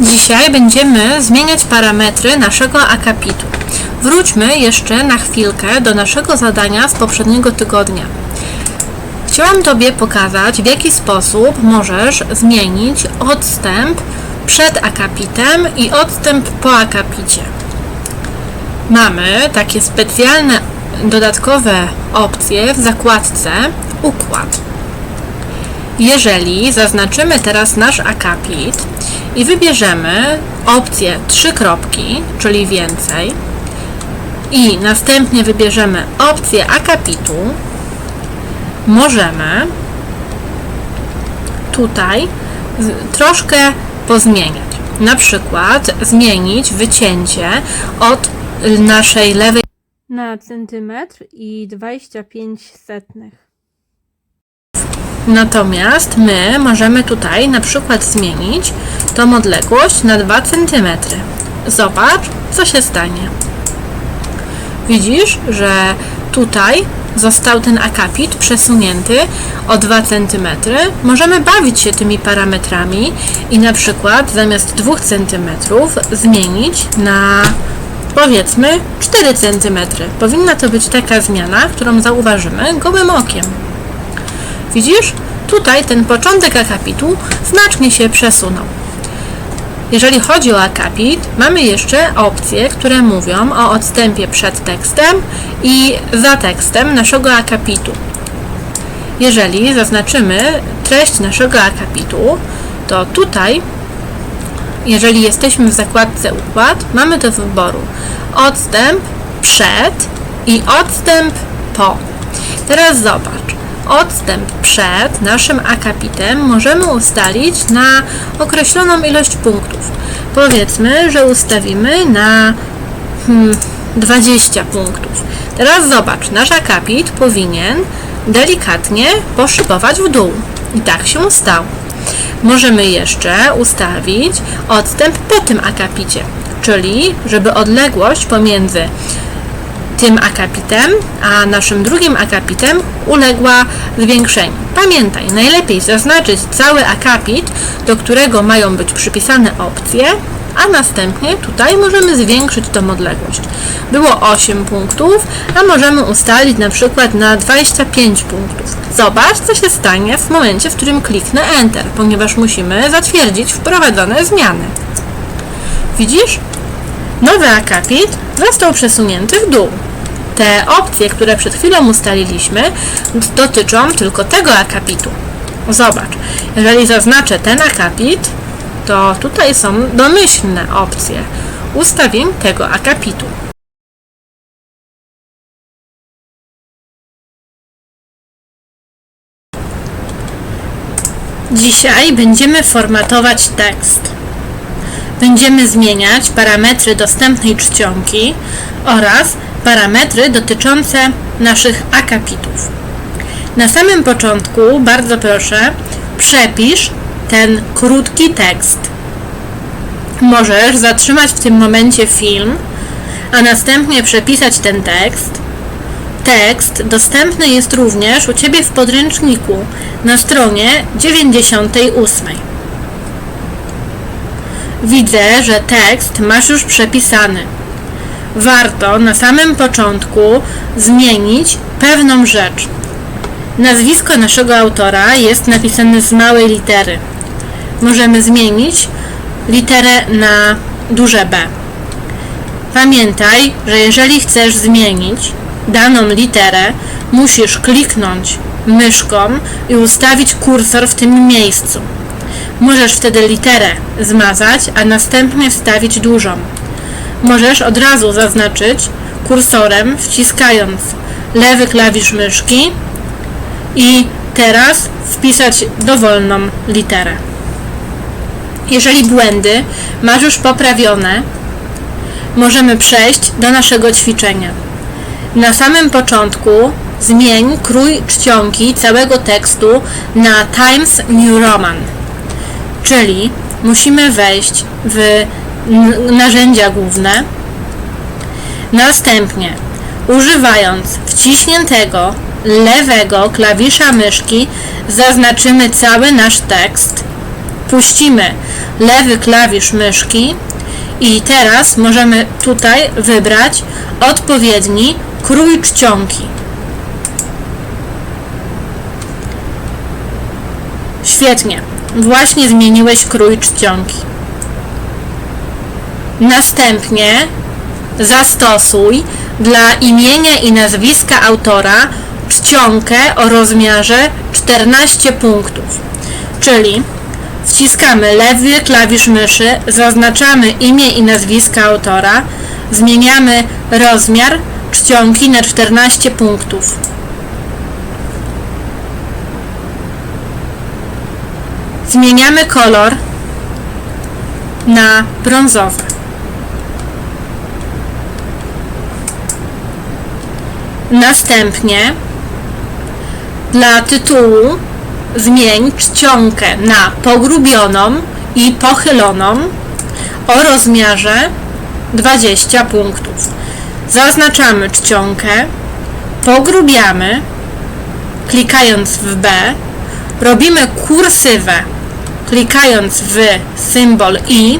Dzisiaj będziemy zmieniać parametry naszego akapitu. Wróćmy jeszcze na chwilkę do naszego zadania z poprzedniego tygodnia. Chciałam Tobie pokazać, w jaki sposób możesz zmienić odstęp przed akapitem i odstęp po akapicie. Mamy takie specjalne dodatkowe opcje w zakładce Układ. Jeżeli zaznaczymy teraz nasz akapit i wybierzemy opcję trzy kropki, czyli więcej, i następnie wybierzemy opcję akapitu, możemy tutaj troszkę pozmieniać. Na przykład zmienić wycięcie od naszej lewej na centymetr i 25 setnych. Natomiast my możemy tutaj na przykład zmienić tą odległość na 2 cm. Zobacz, co się stanie. Widzisz, że tutaj został ten akapit przesunięty o 2 cm. Możemy bawić się tymi parametrami i na przykład zamiast 2 cm zmienić na powiedzmy 4 cm. Powinna to być taka zmiana, którą zauważymy gołym okiem. Widzisz? Tutaj ten początek akapitu znacznie się przesunął. Jeżeli chodzi o akapit, mamy jeszcze opcje, które mówią o odstępie przed tekstem i za tekstem naszego akapitu. Jeżeli zaznaczymy treść naszego akapitu, to tutaj, jeżeli jesteśmy w zakładce Układ, mamy do wyboru odstęp przed i odstęp po. Teraz zobacz. Odstęp przed naszym akapitem możemy ustalić na określoną ilość punktów. Powiedzmy, że ustawimy na hmm, 20 punktów. Teraz zobacz, nasz akapit powinien delikatnie poszybować w dół. I tak się stało. Możemy jeszcze ustawić odstęp po tym akapicie, czyli żeby odległość pomiędzy tym akapitem, a naszym drugim akapitem uległa zwiększeniu. Pamiętaj, najlepiej zaznaczyć cały akapit, do którego mają być przypisane opcje, a następnie tutaj możemy zwiększyć tą odległość. Było 8 punktów, a możemy ustalić na przykład na 25 punktów. Zobacz, co się stanie w momencie, w którym kliknę Enter, ponieważ musimy zatwierdzić wprowadzone zmiany. Widzisz? Nowy akapit został przesunięty w dół. Te opcje, które przed chwilą ustaliliśmy, dotyczą tylko tego akapitu. Zobacz, jeżeli zaznaczę ten akapit, to tutaj są domyślne opcje ustawień tego akapitu. Dzisiaj będziemy formatować tekst. Będziemy zmieniać parametry dostępnej czcionki oraz parametry dotyczące naszych akapitów. Na samym początku, bardzo proszę, przepisz ten krótki tekst. Możesz zatrzymać w tym momencie film, a następnie przepisać ten tekst. Tekst dostępny jest również u Ciebie w podręczniku na stronie 98. Widzę, że tekst masz już przepisany. Warto na samym początku zmienić pewną rzecz. Nazwisko naszego autora jest napisane z małej litery. Możemy zmienić literę na duże B. Pamiętaj, że jeżeli chcesz zmienić daną literę, musisz kliknąć myszką i ustawić kursor w tym miejscu. Możesz wtedy literę zmazać, a następnie wstawić dużą. Możesz od razu zaznaczyć kursorem, wciskając lewy klawisz myszki i teraz wpisać dowolną literę. Jeżeli błędy masz już poprawione, możemy przejść do naszego ćwiczenia. Na samym początku zmień krój czcionki całego tekstu na Times New Roman, czyli musimy wejść w narzędzia główne, następnie używając wciśniętego lewego klawisza myszki zaznaczymy cały nasz tekst, puścimy lewy klawisz myszki i teraz możemy tutaj wybrać odpowiedni krój czcionki. Świetnie. Właśnie zmieniłeś krój czcionki. Następnie zastosuj dla imienia i nazwiska autora czcionkę o rozmiarze 14 punktów. Czyli wciskamy lewy klawisz myszy, zaznaczamy imię i nazwisko autora, zmieniamy rozmiar czcionki na 14 punktów. Zmieniamy kolor na brązowy. Następnie dla tytułu zmień czcionkę na pogrubioną i pochyloną o rozmiarze 20 punktów. Zaznaczamy czcionkę, pogrubiamy, klikając w B, robimy kursywę, klikając w symbol I,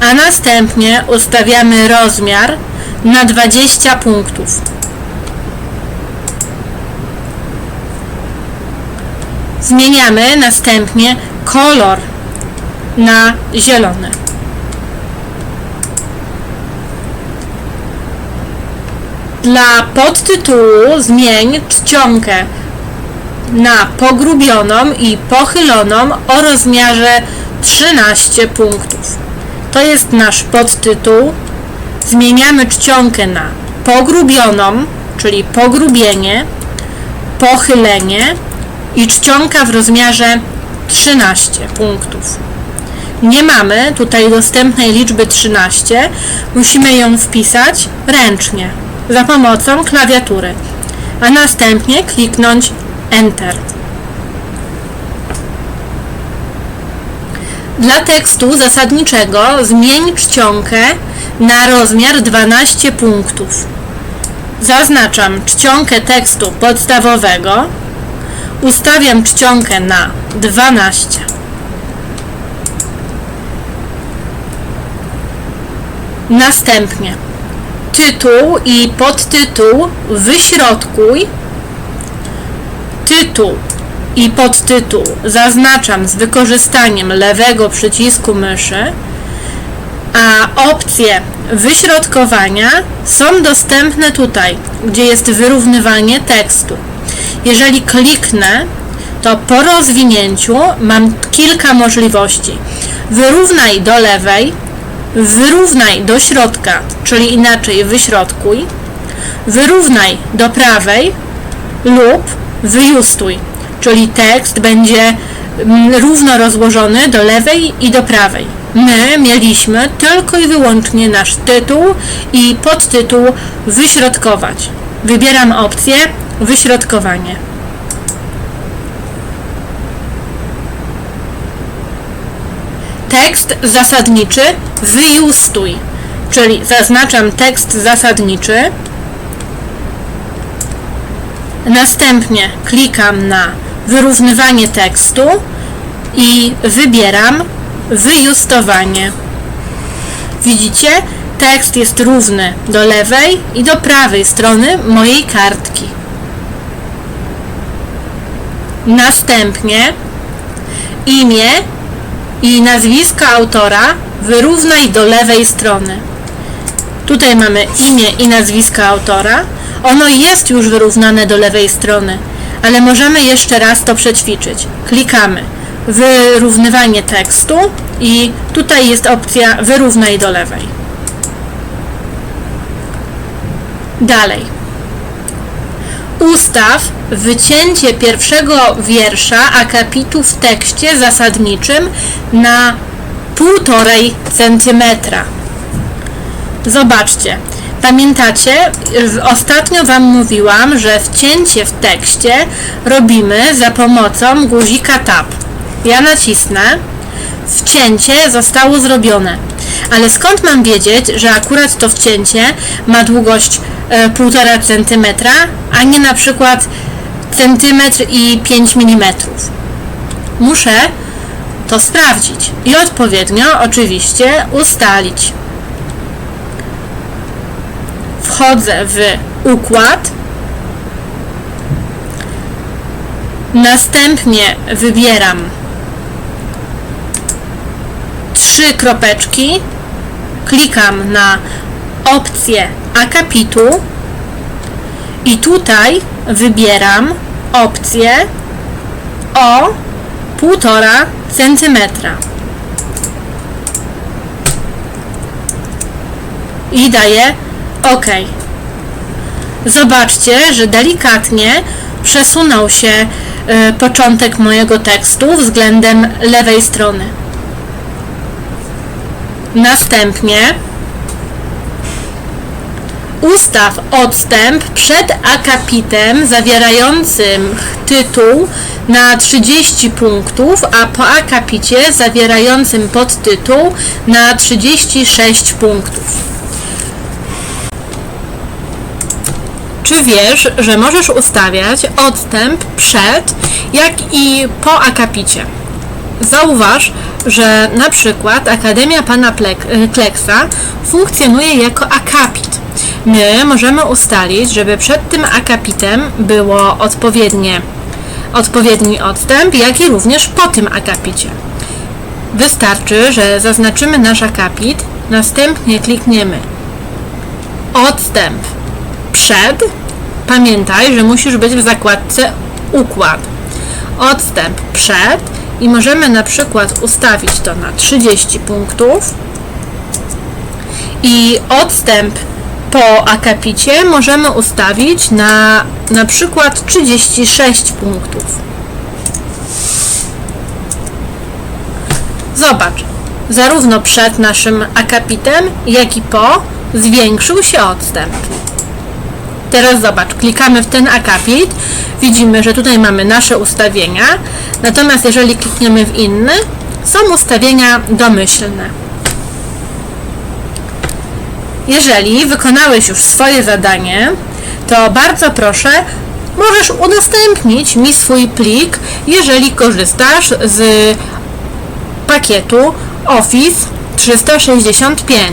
a następnie ustawiamy rozmiar na 20 punktów. Zmieniamy następnie kolor na zielony. Dla podtytułu zmień czcionkę na pogrubioną i pochyloną o rozmiarze 13 punktów. To jest nasz podtytuł. Zmieniamy czcionkę na pogrubioną, czyli pogrubienie, pochylenie i czcionka w rozmiarze 13 punktów. Nie mamy tutaj dostępnej liczby 13, musimy ją wpisać ręcznie za pomocą klawiatury, a następnie kliknąć Enter. Dla tekstu zasadniczego zmień czcionkę na rozmiar 12 punktów. Zaznaczam czcionkę tekstu podstawowego, ustawiam czcionkę na 12. Następnie tytuł i podtytuł wyśrodkuj. Tytuł i podtytuł zaznaczam z wykorzystaniem lewego przycisku myszy, a opcje wyśrodkowania są dostępne tutaj, gdzie jest wyrównywanie tekstu. Jeżeli kliknę, to po rozwinięciu mam kilka możliwości. Wyrównaj do lewej, wyrównaj do środka, czyli inaczej wyśrodkuj, wyrównaj do prawej lub wyjustuj, czyli tekst będzie mm, równo rozłożony do lewej i do prawej. My mieliśmy tylko i wyłącznie nasz tytuł i podtytuł wyśrodkować. Wybieram opcję wyśrodkowanie. Tekst zasadniczy wyjustuj, czyli zaznaczam tekst zasadniczy. Następnie klikam na wyrównywanie tekstu i wybieram wyjustowanie. Widzicie? Tekst jest równy do lewej i do prawej strony mojej kartki. Następnie imię i nazwisko autora wyrównaj do lewej strony. Tutaj mamy imię i nazwisko autora. Ono jest już wyrównane do lewej strony, ale możemy jeszcze raz to przećwiczyć. Klikamy wyrównywanie tekstu i tutaj jest opcja wyrównaj do lewej. Dalej. Ustaw wycięcie pierwszego wiersza akapitu w tekście zasadniczym na 1,5 cm. Zobaczcie. Pamiętacie, ostatnio Wam mówiłam, że wcięcie w tekście robimy za pomocą guzika Tab. Ja nacisnę, wcięcie zostało zrobione. Ale skąd mam wiedzieć, że akurat to wcięcie ma długość e, 1,5 cm, a nie na przykład centymetr i 5 mm? Muszę to sprawdzić i odpowiednio oczywiście ustalić. Wchodzę w układ. Następnie wybieram trzy kropeczki, klikam na opcję akapitu i tutaj wybieram opcję o 1,5 cm. I daję OK. Zobaczcie, że delikatnie przesunął się y, początek mojego tekstu względem lewej strony. Następnie ustaw odstęp przed akapitem zawierającym tytuł na 30 punktów, a po akapicie zawierającym podtytuł na 36 punktów. Czy wiesz, że możesz ustawiać odstęp przed, jak i po akapicie? Zauważ, że na przykład Akademia Pana Kleksa funkcjonuje jako akapit. My możemy ustalić, żeby przed tym akapitem było odpowiednie, odpowiedni odstęp, jak i również po tym akapicie. Wystarczy, że zaznaczymy nasz akapit, następnie klikniemy odstęp przed. Pamiętaj, że musisz być w zakładce układ. Odstęp przed i możemy na przykład ustawić to na 30 punktów i odstęp po akapicie możemy ustawić na na przykład 36 punktów. Zobacz, zarówno przed naszym akapitem, jak i po zwiększył się odstęp. Teraz zobacz, klikamy w ten akapit, widzimy, że tutaj mamy nasze ustawienia, natomiast jeżeli klikniemy w inny, są ustawienia domyślne. Jeżeli wykonałeś już swoje zadanie, to bardzo proszę, możesz udostępnić mi swój plik, jeżeli korzystasz z pakietu Office 365.